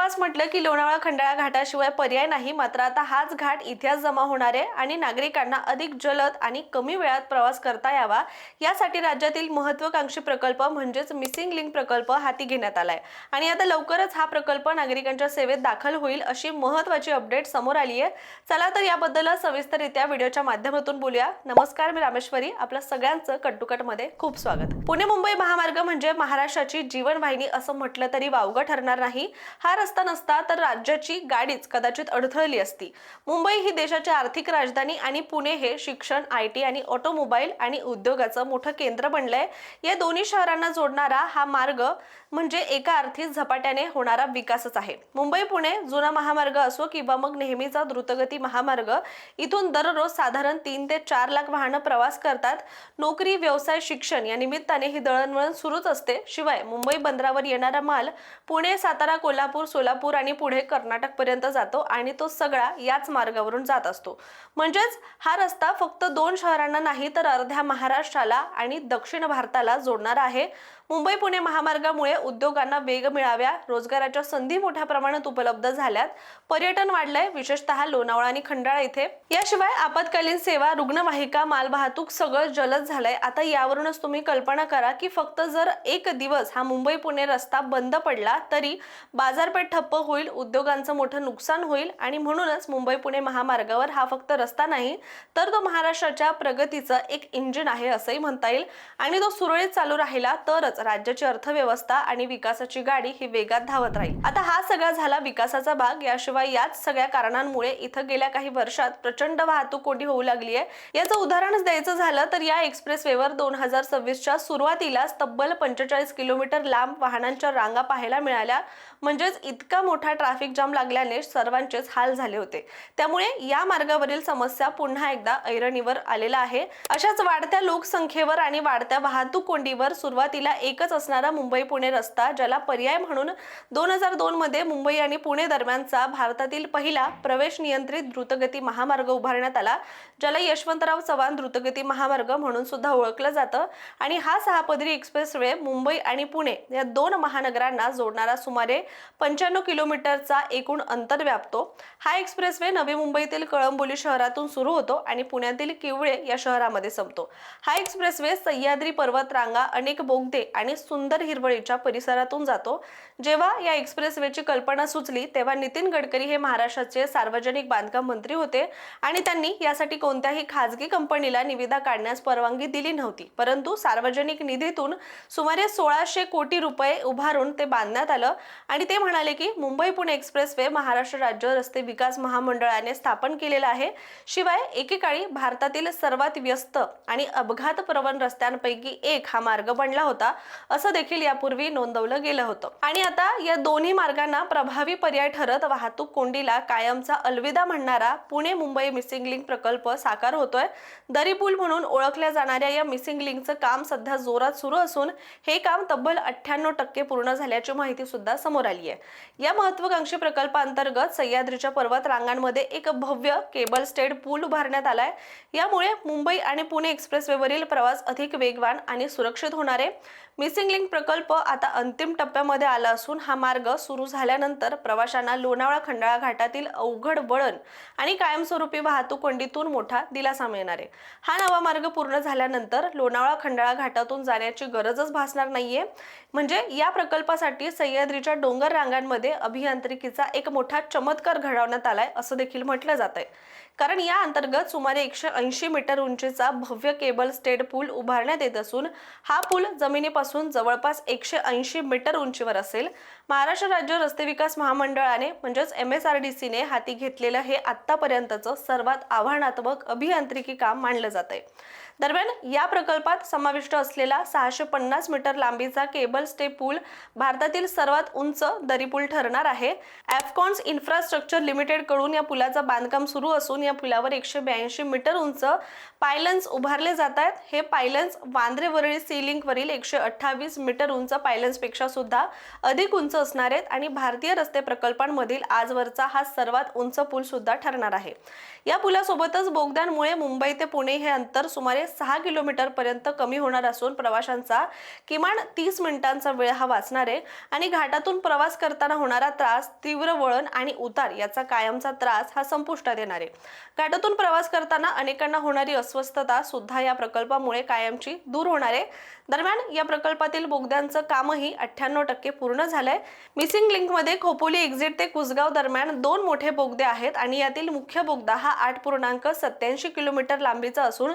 प्रवास म्हटलं की लोणावळा खंडाळा घाटाशिवाय पर्याय नाही मात्र आता हाच घाट इतिहास जमा होणार आहे आणि नागरिकांना अधिक जलद आणि कमी वेळात प्रवास करता यावा यासाठी राज्यातील महत्वाकांक्षी प्रकल्प म्हणजेच मिसिंग लिंक प्रकल्प हाती घेण्यात आलाय. आणि आता लवकरच हा प्रकल्प नागरिकांच्या सेवेत दाखल होईल अशी महत्वाची अपडेट समोर आली आहे. चला तर याबद्दल सविस्तररित्या व्हिडिओच्या माध्यमातून बोलूया. नमस्कार मी रामेश्वरी. आपलं सगळ्यांचं कट्टुकटमध्ये खूप स्वागत. पुणे मुंबई महामार्ग म्हणजे महाराष्ट्राची जीवनवाहिनी असं म्हटलं तरी वावगं ठरणार नाही. हा रस्ता नसता तर राज्याची गाडीच कदाचित अडथळली असती. मुंबई ही देशाची आर्थिक राजधानी आणि पुणे हे शिक्षण आय टी आणि ऑटोमोबाईल आणि उद्योगाचं मोठं केंद्र बनलंय. या दोन्ही शहरांना जोडणारा हा मार्ग म्हणजे एका अर्थी झपाट्याने होणारा विकासच आहे. मुंबई पुणे जुना महामार्ग असो किंवा मग नेहमीचा द्रुतगती महामार्ग इथून दररोज साधारण तीन ते चार लाख वाहनं प्रवास करतात. नोकरी व्यवसाय शिक्षण या निमित्ताने ही दळणवळण सुरूच असते. शिवाय मुंबई बंदरावर येणारा माल पुणे सातारा कोल्हापूर सोलापूर आणि पुढे कर्नाटकपर्यंत जातो आणि तो सगळा याच मार्गावरून जात असतो. म्हणजेच हा रस्ता फक्त दोन शहरांना नाही तर अर्ध्या महाराष्ट्राला आणि दक्षिण भारताला जोडणारा आहे. मुंबई पुणे महामार्गामुळे उद्योगांना वेग मिळाव्या रोजगाराच्या संधी मोठ्या प्रमाणात उपलब्ध झाल्यात. पर्यटन वाढलंय विशेषतः लोणावळा आणि खंडाळा इथे. याशिवाय आपत्कालीन सेवा रुग्णवाहिका मालवाहतूक सगळं जलद झालंय. आता यावरूनच तुम्ही कल्पना करा की फक्त जर एक दिवस हा मुंबई पुणे रस्ता बंद पडला तरी बाजारपेठ ठप्प होईल उद्योगांचं मोठं नुकसान होईल आणि म्हणूनच मुंबई पुणे महामार्गावर हा फक्त रस्ता नाही तर तो महाराष्ट्राच्या प्रगतीचं एक इंजिन आहे असंही म्हणता येईल. आणि तो सुरळीत चालू राहिला तरच. राज्याची अर्थव्यवस्था आणि विकासाची गाडी ही वेगात धावत राहील. आता हा सगळा झाला विकासाचा भाग. याशिवाय याच सगळ्या कारणांमुळे इथं गेल्या काही वर्षात प्रचंड वाहतूक कोंडी होऊ लागली आहे. याचं उदाहरणच द्यायचं झालं तर या एक्सप्रेस वेवर दोन हजार सव्वीसच्या सुरुवातीलाच तब्बल पंचेचाळीस किलोमीटर लांब वाहनांच्या रांगा पाहायला मिळाल्या. म्हणजेच इतका मोठा ट्रॅफिक जाम लागल्याने सर्वांचेच हाल झाले होते. त्यामुळे या मार्गावरील समस्या पुन्हा एकदा ऐरणीवर आलेला आहे. अशाच वाढत्या लोकसंख्येवर आणि वाढत्या वाहतूक कोंडीवर सुरुवातीला एकच असणारा मुंबई पुणे रस्ता ज्याला पर्याय म्हणून दोन हजार दोनमध्ये मुंबई आणि पुणे दरम्यानचा भारतातील पहिला प्रवेश नियंत्रित द्रुतगती महामार्ग उभारण्यात आला ज्याला यशवंतराव चव्हाण द्रुतगती महामार्ग म्हणून सुद्धा ओळखलं जातं. आणि हा सहापदरी एक्सप्रेस वे मुंबई आणि पुणे या दोन महानगरांना जोडणारा सुमारे पंच्याण्णव किलोमीटरचा एकूण अंतर व्यापतो. हा एक्सप्रेस वे नवी मुंबईतील कळंबोली शहरातून सुरू होतो आणि पुण्यातील किवळे या शहरामध्ये संपतो. हा एक्सप्रेस वे सह्याद्री पर्वत रांगा अनेक बोगदे आणि सुंदर हिरवळीच्या परिसरातून जातो. जेव्हा या एक्सप्रेसवेची कल्पना सुचली तेव्हा नितीन गडकरी हे महाराष्ट्राचे सार्वजनिक बांधकाम मंत्री होते आणि त्यांनी यासाठी कोणत्याही खाजगी कंपनीला निविदा काढण्यास परवानगी दिली नव्हती. परंतु सार्वजनिक निधीतून सुमारे सोळाशे कोटी रुपये उभारून ते बांधण्यात आलं आणि ते म्हणाले की मुंबई पुणे एक्सप्रेस वे महाराष्ट्र राज्य रस्ते विकास महामंडळाने स्थापन केलेला आहे. शिवाय एकेकाळी भारतातील सर्वात व्यस्त आणि अपघात प्रवण रस्त्यांपैकी एक हा मार्ग बनला होता. असं देखील यापूर्वी नोंदवलं गेलं होतं. आणि आता या दोन्ही मार्गांना प्रभावी पर्याय ठरत वाहतूक कोंडीला कायमचा अलविदा म्हणणारा पुणे मुंबई मिसिंग लिंक प्रकल्प साकार होतोय. दरी पूल म्हणून ओळखल्या जाणाऱ्या या मिसिंग लिंकचं काम सध्या जोरात सुरू असून हे काम तब्बल अठ्ठ्याण्णव टक्के पूर्ण झाल्याची माहिती सुद्धा समोर आली आहे. या महत्वाकांक्षी प्रकल्पांतर्गत सह्याद्रीच्या पर्वत रांगांमध्ये एक भव्य केबल स्टेड पूल उभारण्यात आलाय. यामुळे मुंबई आणि पुणे एक्सप्रेसवेवरील प्रवास अधिक वेगवान आणि सुरक्षित होणार आहे. मिसिंग लिंक प्रकल्प आता अंतिम टप्प्यामध्ये आला असून हा मार्ग सुरू झाल्यानंतर प्रवाशांना लोणावळा खंडाळा घाटातील अवघड वळण आणि कायमस्वरूपी वाहतूक कोंडीतून मोठा दिलासा मिळणार आहे. हा नवा मार्ग पूर्ण झाल्यानंतर लोणावळा खंडाळा घाटातून जाण्याची गरजच भासणार नाहीये. म्हणजे या प्रकल्पासाठी सह्याद्रीच्या डोंगर रांगांमध्ये अभियांत्रिकीचा एक मोठा चमत्कार घडवण्यात आलाय असं देखील म्हटलं जात आहे कारण या अंतर्गत सुमारे एकशे ऐंशी मीटर उंचीचा भव्य केबल स्टेड पूल उभारण्यात येत असून हा पूल जमिनीपासून जवळपास एकशे ऐंशी मीटर उंचीवर असेल. महाराष्ट्र राज्य रस्ते विकास महामंडळाने म्हणजेच एम एस आर डी सीने हाती घेतलेलं हे आतापर्यंतचं सर्वात आव्हानात्मक अभियांत्रिकी काम मानलं जात आहे दरम्यान या प्रकल्पात समाविष्ट असलेला सहाशे पन्नास मीटर लांबीचा केबल स्टे पूल भारतातील सर्वात उंच दरी पूल ठरणार आहे. ॲफकॉन्स इन्फ्रास्ट्रक्चर लिमिटेडकडून या पुलाचं बांधकाम सुरू असून या पुलावर एकशे ब्याऐंशी मीटर उंच पायलन्स उभारले जात आहेत. हे पायलन्स वांद्रेवरळी सीलिंगवरील सी लिंकवरील एकशे अठ्ठावीस मीटर उंच पायलन्सपेक्षा सुद्धा अधिक उंच असणार आहेत आणि भारतीय रस्ते प्रकल्पांमधील आजवरचा हा सर्वात उंच पूल सुद्धा ठरणार आहे. या पुलासोबतच बोगद्यांमुळे मुंबई ते पुणे हे अंतर सुमारे सहा किलोमीटर पर्यंत कमी होणार असून प्रवाशांचा किमान तीस मिनिटांचा वेळ हा वाचणार आहे. आणि घाटातून प्रवास करताना होणारा त्रास तीव्र वळण आणि उतार याचा कायमचा त्रास हा संपुष्टात येणार आहे. घाटातून प्रवास करताना अनेकांना होणारी अस्वस्थता सुद्धा या प्रकल्पामुळे कायमची दूर होणार आहे. दरम्यान या प्रकल्पातील बोगद्यांचं कामही अठ्ठ्याण्णव टक्के पूर्ण झालंय. मिसिंग लिंकमध्ये खोपोली एक्झिट ते कुसगाव दरम्यान दोन मोठे बोगदे आहेत आणि यातील मुख्य बोगदा हा आठ पूर्णांक सत्याऐंशी किलोमीटर लांबीचा असून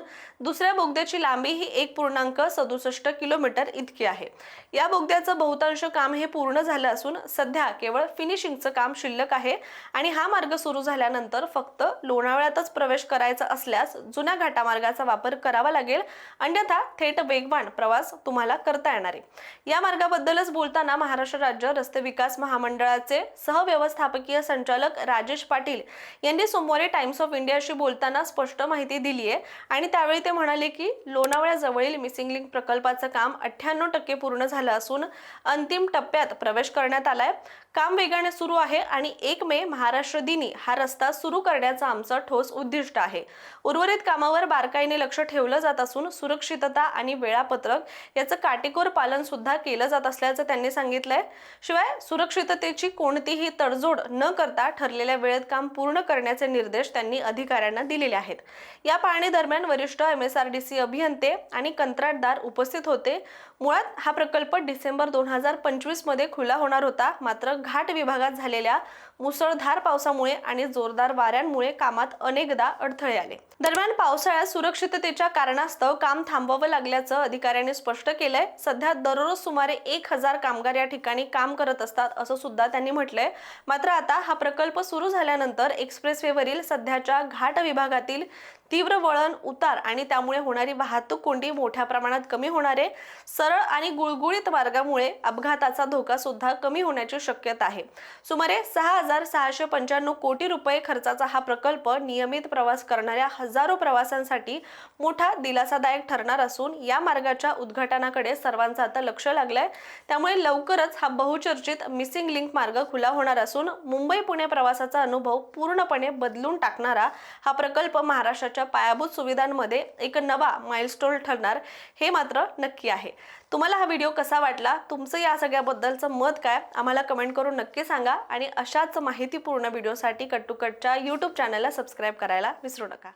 दुसऱ्या बोगद्याची लांबी ही एक पूर्णांक सदुसष्ट किलोमीटर इतकी आहे. या बोगद्याचं बहुतांश काम हे पूर्ण झालं असून सध्या केवळ फिनिशिंगचं काम शिल्लक आहे आणि हा मार्ग सुरू झाल्यानंतर फक्त लोणावळ्यातच प्रवेश करायचा असल्यास जुन्या घाटामार्गाचा वापर करावा लागेल. अन्यथा थेट वेगवान प्रवास तुम्हाला करता येणार आहे. या मार्गाबद्दलच बोलताना महाराष्ट्र राज्य रस्ते विकास महामंडळाचे सहव्यवस्थापकीय संचालक राजेश पाटील यांनी सोमवारी टाइम्स ऑफ इंडियाशी बोलताना स्पष्ट माहिती दिली आहे आणि त्यावेळी ते म्हणाले की लोणावळ्याजवळील मिसिंग लिंक प्रकल्पाचं काम अठ्ठ्याण्णव टक्के पूर्ण झालं असून अंतिम टप्प्यात प्रवेश करण्यात आलाय. काम वेगाने सुरू आहे आणि एक मे महाराष्ट्र दिनी हा रस्ता सुरू करण्याचं आमचं ठोस उद्दिष्ट आहे. उर्वरित कामावर बारकाईने लक्ष ठेवलं जात असून सुरक्षितता आणि वेळापत्रक याचं काटेकोर पालन सुद्धा केलं जात असल्याचं त्यांनी सांगितलंय. शिवाय सुरक्षिततेची कोणतीही तडजोड न करता ठरलेल्या वेळेत काम पूर्ण करण्याचे निर्देश त्यांनी अधिकाऱ्यांना दिलेले आहेत. या पाहणी दरम्यान वरिष्ठ M S R D C अभियंते आणि कंत्राटदार उपस्थित होते. मुळात हा प्रकल्प डिसेंबर दोन हजार पंचवीसमध्ये खुला होणार होता. मात्र घाट विभागात झालेल्या मुसळधार पावसामुळे आणि जोरदार वाऱ्यांमुळे कामात अनेकदा अडथळे आले. दरम्यान पावसाळ्यात सुरक्षिततेच्या कारणास्तव काम थांबवावं लागल्याचं अधिकाऱ्यांनी स्पष्ट केलंय. सध्या दररोज सुमारे एक हजार कामगार या ठिकाणी काम करत असतात असं सुद्धा त्यांनी म्हटलंय. मात्र आता हा प्रकल्प सुरू झाल्यानंतर एक्सप्रेसवेवरील सध्याच्या घाट विभागातील तीव्र वळण उतार आणि त्यामुळे होणारी वाहतूक कोंडी मोठ्या प्रमाणात कमी होणार आहे. सरळ आणि गुळगुळीत मार्गामुळे अपघाताचा धोका सुद्धा कमी होण्याची शक्यता आहे. सुमारे सहा हजार सहाशे पंच्याण्णव कोटी रुपये खर्चाचा हा प्रकल्प नियमित प्रवास करणाऱ्या हजारो प्रवाशांसाठी मोठा दिलासादायक ठरणार असून या मार्गाच्या उद्घाटनाकडे सर्वांचं आता लक्ष लागलंय. त्यामुळे लवकरच हा बहुचर्चित मिसिंग लिंक मार्ग खुला होणार असून मुंबई पुणे प्रवासाचा अनुभव पूर्णपणे बदलून टाकणारा हा प्रकल्प महाराष्ट्राच्या पायाभूत सुविधांमध्ये एक नवा माइलस्टोन ठरणार हे मात्र नक्की आहे. तुम्हाला हा व्हिडिओ कसा वाटला? तुमचं या सगळ्याबद्दलचं मत काय? आम्हाला कमेंट करून नक्की सांगा आणि अशाच माहितीपूर्ण व्हिडिओसाठी कट कटच्या यूट्यूब चॅनलला सबस्क्राईब करायला विसरू नका.